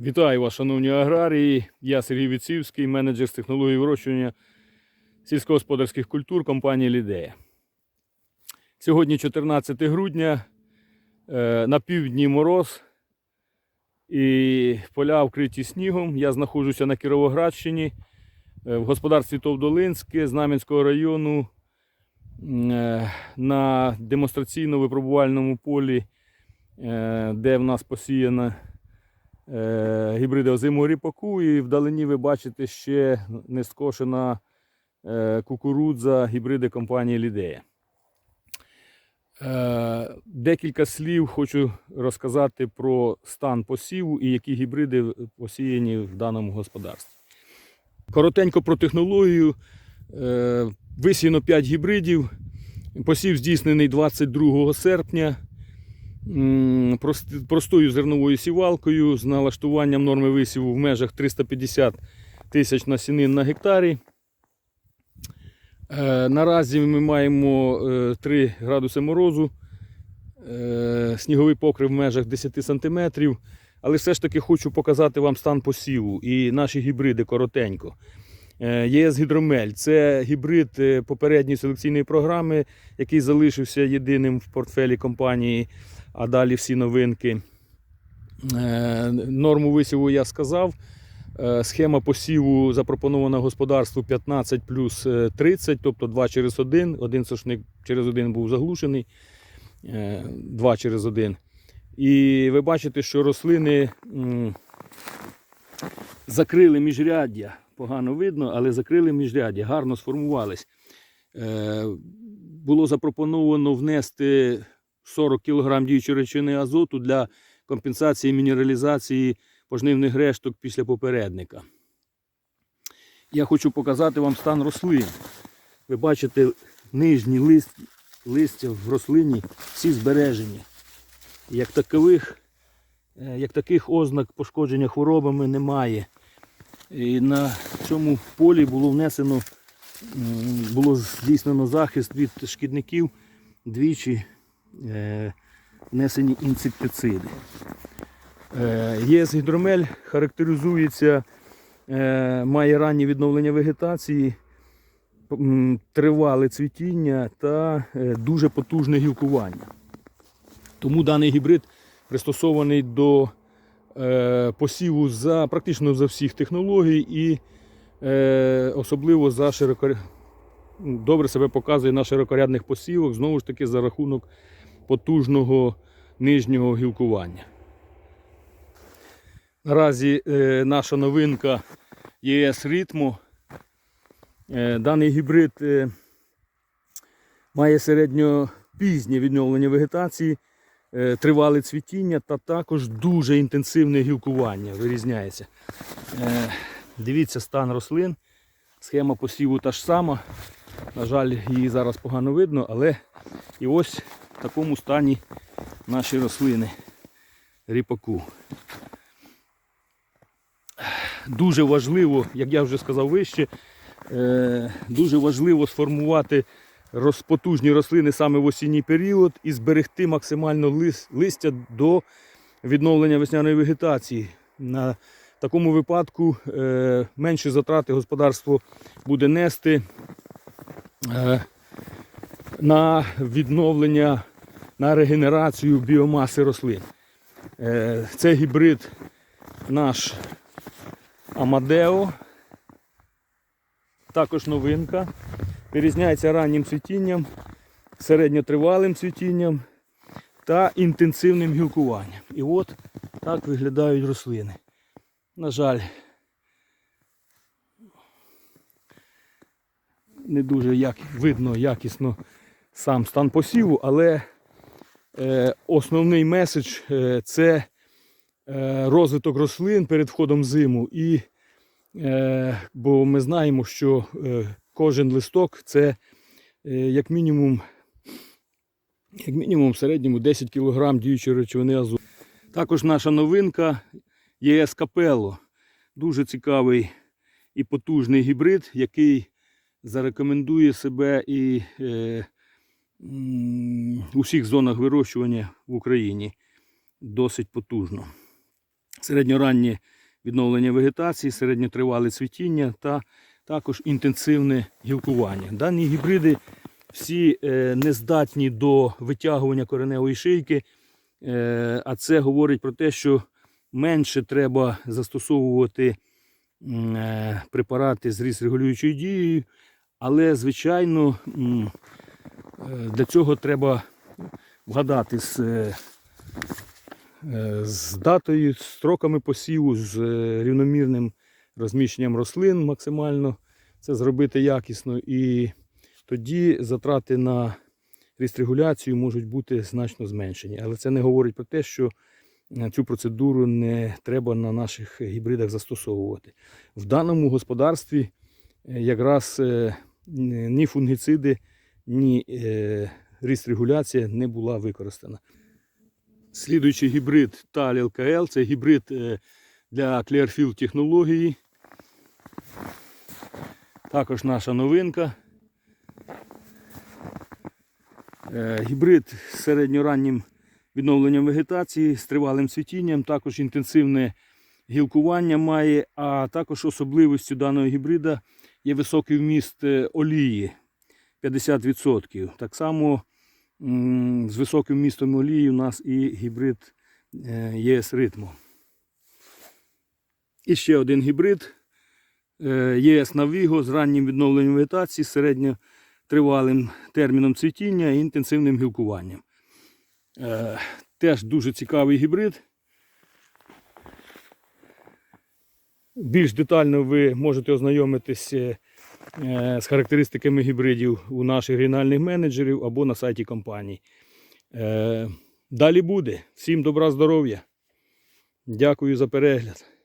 Вітаю вас, шановні аграрії. Я Сергій Віцівський, менеджер з технології вирощування сільськогосподарських культур компанії Лідея. Сьогодні 14 грудня, е, на півдні мороз і поля вкриті снігом. Я знаходжуся на Кіровоградщині е, в господарстві Товдолинське Знам'янського району е, на демонстраційно-випробувальному полі, де в нас посіяна гібриди озимого ріпаку, і вдалині ви бачите ще не скошена е, кукурудза гібриди компанії Лідея. Е, Декілька слів хочу розказати про стан посіву і які гібриди посіяні в даному господарстві. Коротенько про технологію. Е, Висіяно 5 гібридів. Посів здійснений 22 серпня простою зерновою сівалкою з налаштуванням норми висіву в межах 350 тисяч насінин на гектарі. Е, Наразі ми маємо е, 3 градуси морозу, е, сніговий покрив в межах 10 см. Але все ж таки хочу показати вам стан посіву і наші гібриди коротенько. Е, ЄС Гідромель це гібрид е, попередньої селекційної програми, який залишився єдиним в портфелі компанії, а далі всі новинки. Е, Норму висіву я сказав. Е, Схема посіву запропонована господарству 15 плюс е, 30, тобто 2 через 1. Один сошник через один був заглушений, 2 через 1. І ви бачите, що рослини закрили міжряддя. Погано видно, але закрили міжряддя, гарно сформувались. Е, Було запропоновано внести 40 кг діючої речовини азоту для компенсації мінералізації пожнивних решток після попередника. Я хочу показати вам стан рослин. Ви бачите нижні лист, листя в рослині всі збережені. Як такових, е, як таких ознак пошкодження хворобами немає. І на цьому полі було внесено, було здійснено захист від шкідників двічі внесені інсектициди. Е, ЄС гідромель характеризується, е, має раннє відновлення вегетації, тривале цвітіння та е, дуже потужне гілкування. Тому даний гібрид пристосований до е, посіву за практично за всіх технологій і е, особливо за широко, добре себе показує на широкорядних посівах, знову ж таки за рахунок потужного нижнього гілкування. Наразі е, наша новинка ЄС Ритмо. Е, даний гібрид е, має середньопізнє відновлення вегетації, е, тривале цвітіння та також дуже інтенсивне гілкування вирізняється. Е, дивіться стан рослин. Схема посіву та ж сама. На жаль, її зараз погано видно, але і ось в такому стані наші рослини ріпаку. Дуже важливо, як я вже сказав вище, е, дуже важливо сформувати роз- потужні рослини саме в осінній період і зберегти максимально листя до відновлення весняної вегетації. На такому випадку е, менші затрати господарство буде нести е, на відновлення, на регенерацію біомаси рослин. Е, Це гібрид наш Амадео. Також новинка. Вирізняється раннім цвітінням, середньотривалим цвітінням та інтенсивним гілкуванням. І от так виглядають рослини. На жаль, не дуже як, видно якісно сам стан посіву, але е, основний меседж е, це е, розвиток рослин перед входом зиму. І, е, бо ми знаємо, що е, кожен листок це е, як мінімум, як мінімум в середньому 10 кг діючої речовини азоту. Також наша новинка ЄС Капелло. Дуже цікавий і потужний гібрид, який зарекомендує себе і е, у всіх зонах вирощування в Україні досить потужно. середньораннє відновлення вегетації, середньотривале цвітіння та також інтенсивне гілкування. Дані гібриди всі е, не здатні до витягування кореневої шийки, е, а це говорить про те, що менше треба застосовувати е, препарати з ріст регулюючою дією, але, звичайно, для цього треба вгадати з, е, е, з датою, з строками посіву, з е, рівномірним розміщенням рослин максимально це зробити якісно. І тоді затрати на регуляцію можуть бути значно зменшені. Але це не говорить про те, що е, цю процедуру не треба на наших гібридах застосовувати. В даному господарстві е, якраз е, ні фунгіциди, ні е, регуляція не була використана. Слідуючий гібрид Таль ЛКЛ це гібрид е, для Clearfield технології. Також наша новинка. Е, Гібрид з середньораннім відновленням вегетації, з тривалим цвітінням, також інтенсивне гілкування має, а також особливістю даного гібрида є високий вміст е, олії 50%. Так само з високим вмістом олії у нас і гібрид е, ЄС ритму. І ще один гібрид е, ЄС Навіго з раннім відновленням вегетації, середньотривалим терміном цвітіння і інтенсивним гілкуванням. Е, Теж дуже цікавий гібрид. Більш детально ви можете ознайомитися е, з характеристиками гібридів у наших регіональних менеджерів або на сайті компаній. Е, Далі буде. Всім добра здоров'я. Дякую за перегляд.